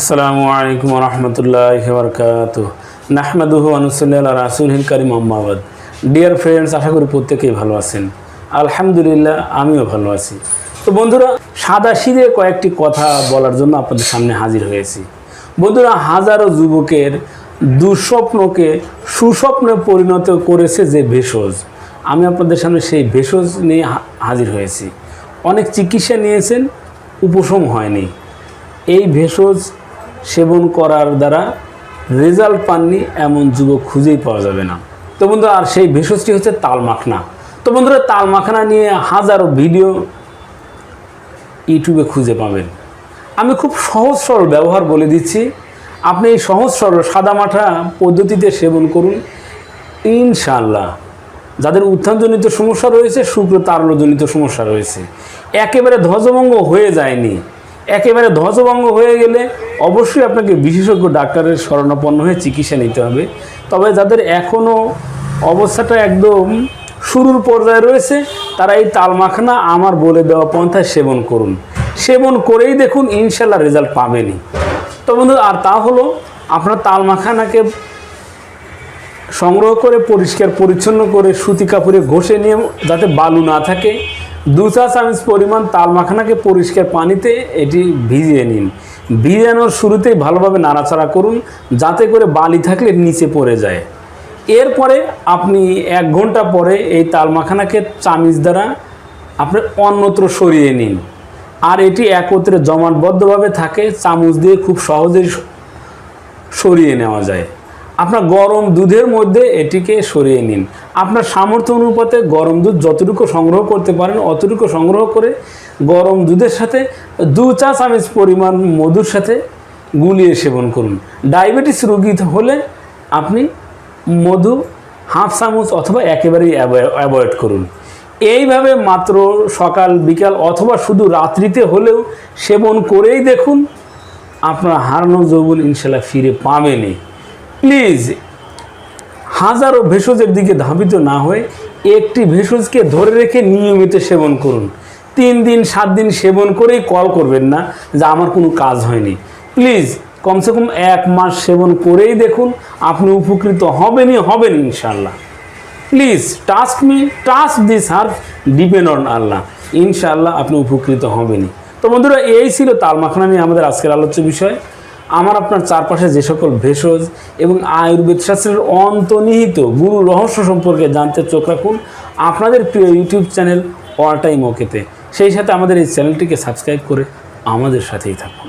আসসালামু আলাইকুম রহমতুল্লাহ বরকাত নাহমাদুহু আনুসল্লাহ রাসুলহিল করিম আম্মাবাদ ডিয়ার ফ্রেন্ডস আশা করি প্রত্যেকেই ভালো আছেন। আলহামদুলিল্লাহ, আমিও ভালো আছি। তো বন্ধুরা, সাদা সিধে কয়েকটি কথা বলার জন্য আপনাদের সামনে হাজির হয়েছি। বন্ধুরা, হাজারো যুবকের দুঃস্বপ্নকে সুস্বপ্নে পরিণত করেছে যে ভেষজ। আমি আপনাদের সামনে সেই ভেষজ নিয়ে হাজির হয়েছি। অনেক চিকিৎসা নিয়েছেন, উপশম হয়নি। এই ভেষজ সেবন করার দ্বারা রেজাল্ট পাননি, এমন যুবক খুঁজেই পাওয়া যাবে না। তো বন্ধুরা, আর সেই ভেষজটি হচ্ছে তাল মাখনা তো বন্ধুরা তাল মাখনা নিয়ে হাজারো ভিডিও ইউটিউবে খুঁজে পাবেন। আমি খুব সহজ সরল ব্যবহার বলে দিচ্ছি। আপনি এই সহজ সরল সাদামাঠা পদ্ধতিতে সেবন করুন। ইনশাল্লাহ যাদের উত্থানজনিত সমস্যা রয়েছে, শুক্র তারলজনিত সমস্যা রয়েছে। একেবারে ধ্বজভঙ্গ হয়ে যায়নি। একেবারে ধ্বজভঙ্গ হয়ে গেলে অবশ্যই আপনাকে বিশেষজ্ঞ ডাক্তারের শরণাপন্ন হয়ে চিকিৎসা নিতে হবে। তবে যাদের এখনও অবস্থাটা একদম শুরুর পর্যায়ে রয়েছে, তারা এই তালমাখানা আমার বলে দেওয়া পন্থায় সেবন করুন। সেবন করেই দেখুন ইনশাল্লাহ রেজাল্ট পাবেনি তো বন্ধু, আর তা হলো আপনার তালমাখানাকে সংগ্রহ করে, পরিষ্কার, পরিচ্ছন্ন করে সুতি কাপড়ে ঘষে নিয়ে যাতে বালু না থাকে। দু চা চামচ পরিমাণ তাল মাখানাকে পরিষ্কার পানিতে এটি ভিজিয়ে নিন। ভিজানোর শুরুতেই ভালোভাবে নাড়াচাড়া করুন, যাতে করে বালি থাকলে নিচে পড়ে যায়। এরপরে আপনি এক ঘণ্টা পরে এই তাল মাখানাকে চামিচ দ্বারা আপনি অন্যত্র সরিয়ে নিন। আর এটি একত্রে জমাটবদ্ধভাবে থাকে, চামচ দিয়ে খুব সহজেই সরিয়ে নেওয়া যায়। আপনার গরম দুধের মধ্যে এটিকে সরিয়ে নিন। আপনার সামর্থ্য অনুপাতে গরম দুধ যতটুকু সংগ্রহ করতে পারেন, অতটুকু সংগ্রহ করে গরম দুধের সাথে দু চা চামচ পরিমাণ মধুর সাথে গুলিয়ে সেবন করুন। ডায়াবেটিস রোগী হলে আপনি মধু হাফ চামচ অথবা একেবারেই অ্যাভয়েড করুন। এইভাবে মাত্র সকাল, বিকাল অথবা শুধু রাত্রিতে হলেও সেবন করেই দেখুন, আপনার হারানো যৌবন ইনশাল্লাহ ফিরে পাবেনই। প্লিজ, হাজারো ভেষজের দিকে ধাবিত না হয়ে একটি ভেষজকে ধরে রেখে নিয়মিত সেবন করুন। তিন দিন, সাত দিন সেবন করেই কল করবেন না যে আমার কোনো কাজ হয়নি। প্লিজ, কমসে কম এক মাস সেবন করেই দেখুন, আপনি উপকৃত হবেনই হবেন ইনশাল্লাহ please task me task this herb depend on আল্লাহ। ইনশাআল্লাহ আপনি উপকৃত হবেনই। তো বন্ধুরা, এই ছিল তাল মাখনা নিয়ে আমাদের আজকের আলোচ্য বিষয়। আমার আপনার চারপাশে যে সকল ভেষজ এবং আয়ুর্বেদ শাস্ত্রের অন্তর্নিহিত গুরু রহস্য সম্পর্কে জানতে চোখ রাখুন আপনাদের প্রিয় ইউটিউব চ্যানেল অল টাইম ওকেতে। সেই সাথে আমাদের এই চ্যানেলটিকে সাবস্ক্রাইব করে আমাদের সাথেই থাকুন।